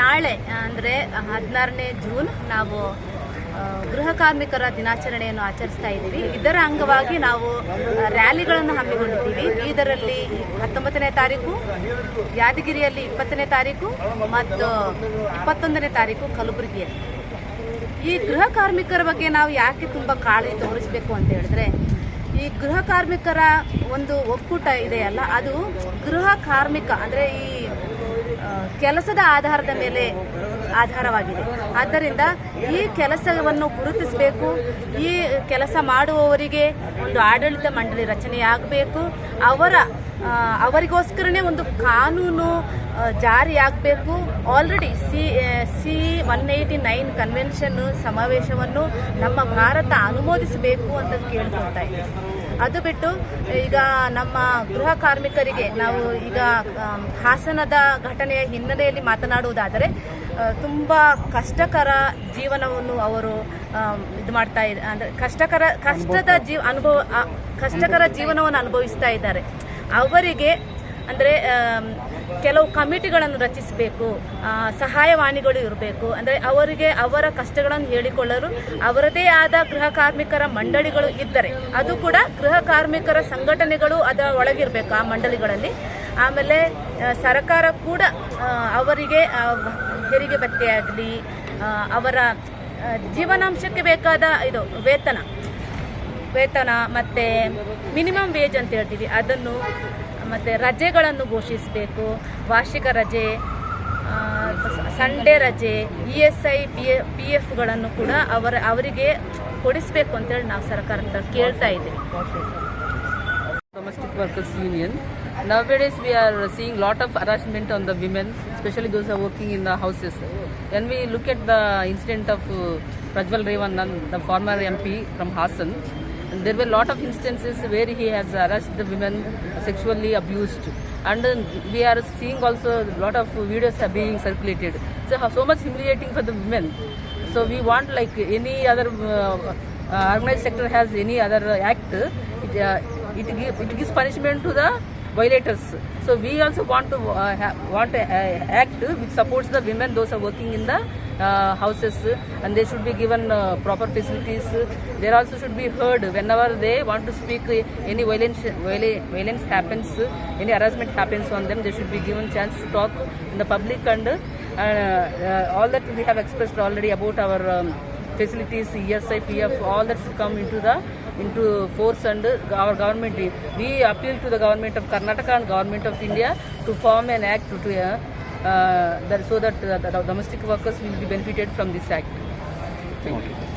ನಾಳೆ, ಅಂದರೆ ಹದಿನಾರನೇ ಜೂನ್, ನಾವು ಗೃಹ ಕಾರ್ಮಿಕರ ದಿನಾಚರಣೆಯನ್ನು ಆಚರಿಸ್ತಾ ಇದ್ದೀವಿ. ಇದರ ಅಂಗವಾಗಿ ನಾವು ರ್ಯಾಲಿಗಳನ್ನು ಹಮ್ಮಿಕೊಂಡಿದ್ದೀವಿ. ಇದರಲ್ಲಿ ಹತ್ತೊಂಬತ್ತನೇ ತಾರೀಕು, ಯಾದಗಿರಿಯಲ್ಲಿ ಇಪ್ಪತ್ತನೇ ತಾರೀಕು ಮತ್ತು ಇಪ್ಪತ್ತೊಂದನೇ ತಾರೀಕು ಕಲಬುರಗಿಯಲ್ಲಿ. ಈ ಗೃಹ ಕಾರ್ಮಿಕರ ಬಗ್ಗೆ ನಾವು ಯಾಕೆ ತುಂಬ ಕಾಳಜಿ ತೋರಿಸಬೇಕು ಅಂತ ಹೇಳಿದ್ರೆ, ಈ ಗೃಹ ಕಾರ್ಮಿಕರ ಒಂದು ಒಕ್ಕೂಟ ಇದೆಯಲ್ಲ, ಅದು ಗೃಹ ಕಾರ್ಮಿಕ, ಅಂದರೆ ಈ ಕೆಲಸದ ಆಧಾರದ ಮೇಲೆ ಆಧಾರವಾಗಿದೆ. ಆದ್ದರಿಂದ ಈ ಕೆಲಸವನ್ನು ಗುರುತಿಸಬೇಕು, ಈ ಕೆಲಸ ಮಾಡುವವರಿಗೆ ಒಂದು ಆಡಳಿತ ಮಂಡಳಿ ರಚನೆಯಾಗಬೇಕು ಅವರ ಅವರಿಗೋಸ್ಕರನೇ ಒಂದು ಕಾನೂನು ಜಾರಿಯಾಗಬೇಕು already C C one eighty nine convention ಸಮಾವೇಶವನ್ನು ನಮ್ಮ ಭಾರತ ಅನುಮೋದಿಸಬೇಕು ಅಂತ ಕೇಳ್ಕೊಳ್ತಾ ಇದ್ದೀವಿ ಅದು ಬಿಟ್ಟು ಈಗ ನಮ್ಮ ಗೃಹ ಕಾರ್ಮಿಕರಿಗೆ ನಾವು ಈಗ ಹಾಸನದ ಘಟನೆಯ ಹಿನ್ನೆಲೆಯಲ್ಲಿ ಮಾತನಾಡುವುದಾದರೆ ತುಂಬ ಕಷ್ಟಕರ ಜೀವನವನ್ನು ಅವರು ಇದು ಮಾಡ್ತಾ ಇದ್ದಾರೆ ಅಂದರೆ ಕಷ್ಟಕರ, ಕಷ್ಟದ ಜೀವ ಅನುಭವ ಕಷ್ಟಕರ ಜೀವನವನ್ನು ಅನುಭವಿಸ್ತಾ ಇದ್ದಾರೆ. ಅವರಿಗೆ ಅಂದರೆ ಕೆಲವು ಕಮಿಟಿಗಳನ್ನು ರಚಿಸಬೇಕು ಸಹಾಯವಾಣಿಗಳು ಇರಬೇಕು. ಅಂದರೆ, ಅವರಿಗೆ ಅವರ ಕಷ್ಟಗಳನ್ನು ಹೇಳಿಕೊಳ್ಳಲು ಅವರದೇ ಆದ ಗೃಹ ಕಾರ್ಮಿಕರ ಮಂಡಳಿಗಳು ಇದ್ದರೆ, ಅದು ಕೂಡ ಗೃಹ ಕಾರ್ಮಿಕರ ಸಂಘಟನೆಗಳು ಅದರ ಒಳಗಿರಬೇಕು ಆ ಮಂಡಳಿಗಳಲ್ಲಿ. ಆಮೇಲೆ ಸರ್ಕಾರ ಕೂಡ ಅವರಿಗೆ ಹೆರಿಗೆ ಭತ್ಯೆಯಾಗಲಿ ಅವರ ಜೀವನಾಂಶಕ್ಕೆ ಬೇಕಾದ ಇದು ವೇತನ. ವೇತನ ಮತ್ತು ಮಿನಿಮಮ್ ವೇಜ್ ಅಂತ ಹೇಳ್ತೀವಿ. ಅದನ್ನು ಮತ್ತು ರಜೆಗಳನ್ನು ಘೋಷಿಸಬೇಕು. ವಾರ್ಷಿಕ ರಜೆ ಸಂಡೇ ರಜೆ E S I P A P ಎಫ್ಗಳನ್ನು ಕೂಡ ಅವರ, ಅವರಿಗೆ ಕೊಡಿಸ್ಬೇಕು ಅಂತೇಳಿ ನಾವು ಸರ್ಕಾರದ ಕೇಳ್ತಾ ಇದ್ದೀವಿ. Workers union now besides we are seeing lot of harassment on the women specially those are working in the houses and we look at the incident of Prajwal Revanna the former M P from Hassan there were a lot of instances where he has harassed the women sexually abused. And we are seeing also a lot of videos are being circulated. So so much humiliating for the women. So we want like any other uh, uh, organized sector has any other act it, uh, it, give, it gives punishment to the violators. So we also want to uh, want a act which supports the women those are working in the houses and they should be given uh, proper facilities there also should be heard whenever they want to speak uh, any violence violence happens any harassment happens on them they should be given chance to talk in the public and uh, uh, all that we have expressed already about our um, facilities, ESI, PF, all that should come into the into force and our government. We appeal to the government of Karnataka and government of India to form an act to, uh, uh, that, so that uh, domestic workers will be benefited from this act. Thank you.